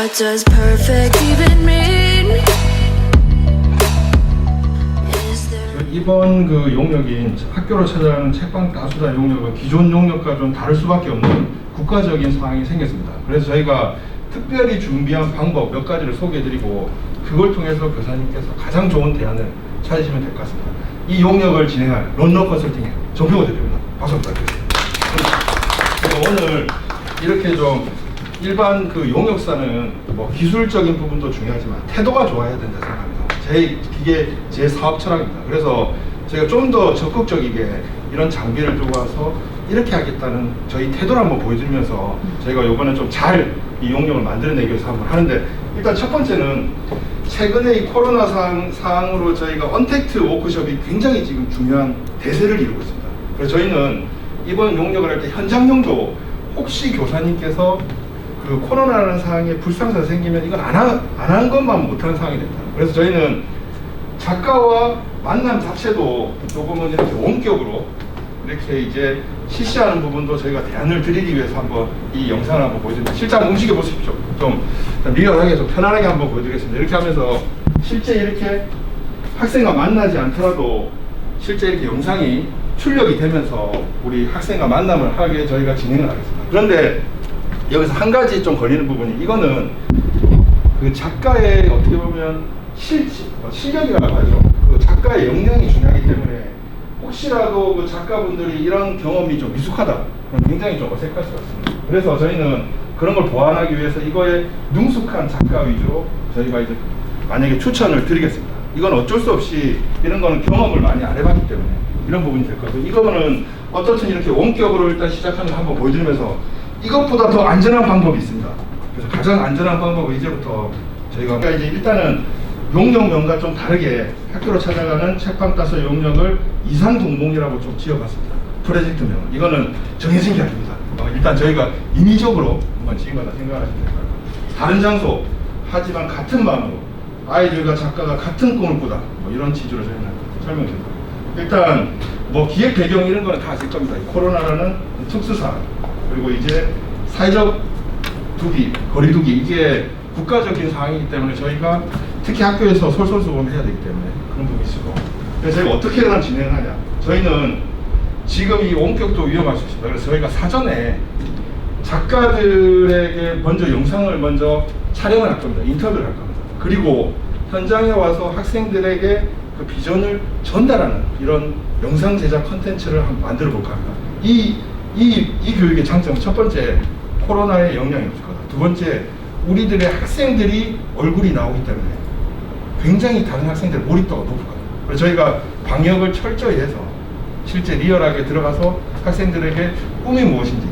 What does perfect even mean? There 이번 그 용역인 학교로 찾아가는 책방 따수다 용역은 기존 용역과 좀 다를 수밖에 없는 국가적인 상황이 생겼습니다. 그래서 저희가 특별히 준비한 방법 몇 가지를 소개해드리고 그걸 통해서 교사님께서 가장 좋은 대안을 찾으시면 될 것 같습니다. 이 용역을 진행할 런너 컨설팅의 정표고 대표입니다. 박수 부탁드립니다. 오늘 이렇게 좀 일반 그 용역사는 뭐 기술적인 부분도 중요하지만 태도가 좋아야 된다 생각합니다. 제 이게 제 사업 철학입니다. 그래서 제가 좀 더 적극적이게 이런 장비를 들고 와서 이렇게 하겠다는 저희 태도를 한번 보여드리면서 저희가 이번에 좀 잘 이 용역을 만들어내기 위해서 한번 하는데 일단 첫 번째는 최근에 이 코로나 상황, 상황으로 저희가 언택트 워크숍이 굉장히 지금 중요한 대세를 이루고 있습니다. 그래서 저희는 이번 용역을 할 때 현장 용도 혹시 교사님께서 그 코로나라는 상황에 불상사가 생기면 이건 안한 것만 못하는 상황이 됩니다. 그래서 저희는 작가와 만남 자체도 조금은 이렇게 원격으로 이렇게 이제 실시하는 부분도 저희가 대안을 드리기 위해서 한번 이 영상을 한번 보여드립니다. 한번 움직여 보십시오. 좀 리얼하게 좀 편안하게 한번 보여드리겠습니다. 이렇게 하면서 실제 이렇게 학생과 만나지 않더라도 실제 이렇게 영상이 출력이 되면서 우리 학생과 만남을 하게 저희가 진행을 하겠습니다. 그런데 여기서 한 가지 좀 걸리는 부분이 이거는 그 작가의 어떻게 보면 실, 어, 실력이라고 하죠. 그 작가의 역량이 중요하기 때문에 혹시라도 그 작가분들이 이런 경험이 좀 미숙하다. 그럼 굉장히 좀 어색할 수가 있습니다. 그래서 저희는 그런 걸 보완하기 위해서 이거에 능숙한 작가 위주로 저희가 이제 만약에 추천을 드리겠습니다. 이건 어쩔 수 없이 이런 거는 경험을 많이 안 해봤기 때문에 이런 부분이 될 거고요. 이거는 어떻든 이렇게 원격으로 일단 시작하는 거 한번 보여드리면서 이것보다 더 안전한 방법이 있습니다. 그래서 가장 안전한 방법은 이제부터 저희가 그러니까 이제 일단은 용역 명과 좀 다르게 학교로 찾아가는 책방 따서 용역을 이산동봉이라고 좀 지어봤습니다. 프로젝트 명. 이거는 정해진 게 아닙니다. 어, 일단 저희가 인위적으로 한번 지은 거다 생각하시면 될것 같아요. 다른 장소, 하지만 같은 마음으로 아이들과 작가가 같은 꿈을 꾸다. 뭐 이런 취지로 저희는 설명드립니다. 일단 뭐 기획 배경 이런 거는 다 아실 겁니다. 이 코로나라는 특수사 그리고 이제 사회적 두기, 거리두기 이게 국가적인 상황이기 때문에 저희가 특히 학교에서 솔선수범을 해야 되기 때문에 그런 부분이 있고 그래서 저희가 어떻게 그럼 진행을 하냐 저희는 지금 이 원격도 위험할 수 있습니다. 그래서 저희가 사전에 작가들에게 먼저 영상을 먼저 촬영을 할 겁니다. 인터뷰를 할 겁니다. 그리고 현장에 와서 학생들에게 그 비전을 전달하는 이런 영상 제작 컨텐츠를 한번 만들어 볼까 합니다. 이, 이, 이 교육의 장점은 첫 번째, 코로나의 영향이 없을 거다. 두 번째, 우리들의 학생들이 얼굴이 나오기 때문에 굉장히 다른 학생들의 몰입도가 높을 거예요. 그래서 저희가 방역을 철저히 해서 실제 리얼하게 들어가서 학생들에게 꿈이 무엇인지,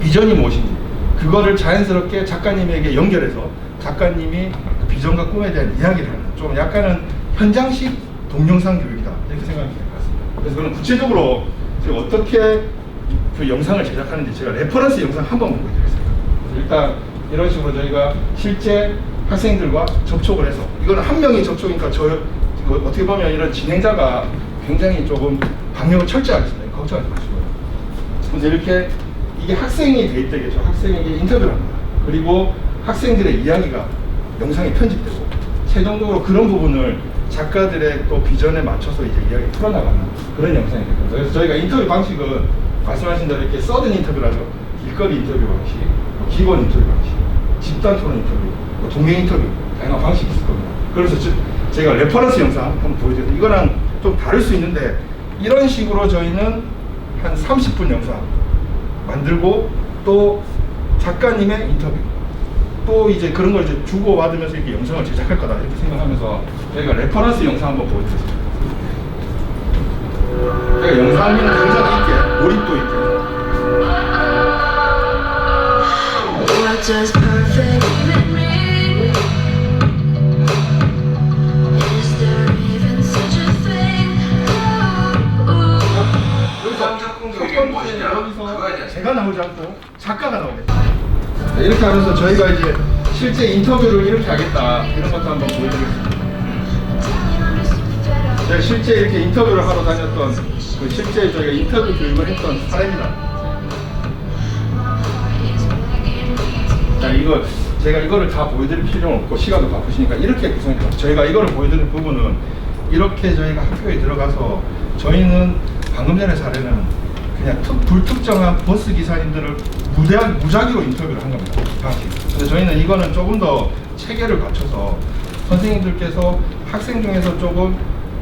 비전이 무엇인지, 그거를 자연스럽게 작가님에게 연결해서 작가님이 그 비전과 꿈에 대한 이야기를 하는 좀 약간은 현장식 동영상 교육이다. 이렇게 생각이 같습니다. 그래서 그는 구체적으로 제가 어떻게 그 영상을 제작하는지 제가 레퍼런스 영상 한 번 보여드리겠습니다. 일단 이런 식으로 저희가 실제 학생들과 접촉을 해서 이거는 한 명이 접촉이니까 저 이거 어떻게 보면 이런 진행자가 굉장히 조금 방역을 철저하겠습니다. 걱정하지 마시고요. 그래서 이렇게 이게 학생이 돼 있다겠죠. 학생에게 인터뷰를 합니다. 그리고 학생들의 이야기가 영상에 편집되고 최종적으로 그런 부분을 작가들의 또 비전에 맞춰서 이제 이야기 풀어나가는 그런 영상이 될 겁니다. 그래서 저희가 인터뷰 방식은 말씀하신 대로 이렇게 써든 인터뷰라죠. 길거리 인터뷰 방식, 뭐 기본 인터뷰 방식, 집단 토론 인터뷰, 뭐 동행 인터뷰 다양한 방식이 있을 겁니다. 그래서 저, 제가 레퍼런스 영상 한번 보여드릴게요. 이거랑 좀 다를 수 있는데 이런 식으로 저희는 한 30분 영상 만들고 또 작가님의 인터뷰 또 이제 그런 걸 이제 주고 받으면서 이렇게 영상을 제작할 거다 이렇게 생각하면서 저희가 레퍼런스 영상 한번 보여드리겠습니다. 제가 영상에는 굉장히 몰입도 있게 What does perfect even mean? Is there even such a thing? Ooh, 영상 작품 첫 교육이 번째 무엇이냐? 그거 여기서 아니야. 제가 나오지 않고 작가가 나오겠다. 네, 이렇게 하면서 저희가 이제 실제 인터뷰를 이렇게 하겠다 이런 것도 한번 보여드리겠습니다. 제가 실제 이렇게 인터뷰를 하러 다녔던 그 실제 저희가 인터뷰 교육을 했던 사례입니다. 자 이거 제가 이거를 다 보여드릴 필요는 없고 시간도 바쁘시니까 이렇게 됩니다. 저희가 이거를 보여드릴 부분은 이렇게 저희가 학교에 들어가서 저희는 방금 전에 사례는 그냥 특, 불특정한 버스 기사님들을 무대한 무작위로 인터뷰를 한 겁니다. 방식. 근데 저희는 이거는 조금 더 체계를 갖춰서 선생님들께서 학생 중에서 조금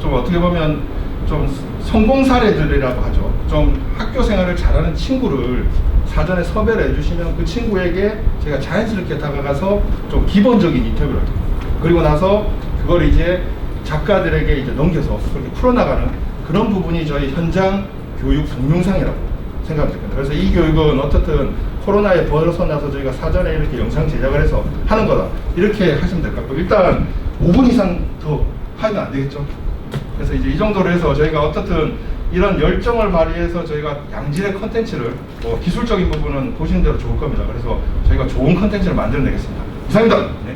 좀 어떻게 보면 좀 성공 사례들이라고 하죠. 좀 학교 생활을 잘하는 친구를 사전에 섭외를 해주시면 그 친구에게 제가 자연스럽게 다가가서 좀 기본적인 인터뷰를. 그리고 나서 그걸 이제 작가들에게 이제 넘겨서 그렇게 풀어나가는 그런 부분이 저희 현장 교육 동영상이라고 생각합니다. 그래서 이 교육은 어떻든 코로나에 벗어나서 저희가 사전에 이렇게 영상 제작을 해서 하는 거다. 이렇게 하시면 될 것 같고 일단 5분 이상 더 하면 안 되겠죠. 그래서 이제 이 정도로 해서 저희가 어떻든 이런 열정을 발휘해서 저희가 양질의 컨텐츠를 뭐 기술적인 부분은 보시는 대로 좋을 겁니다. 그래서 저희가 좋은 컨텐츠를 만들어내겠습니다. 이상입니다. 네.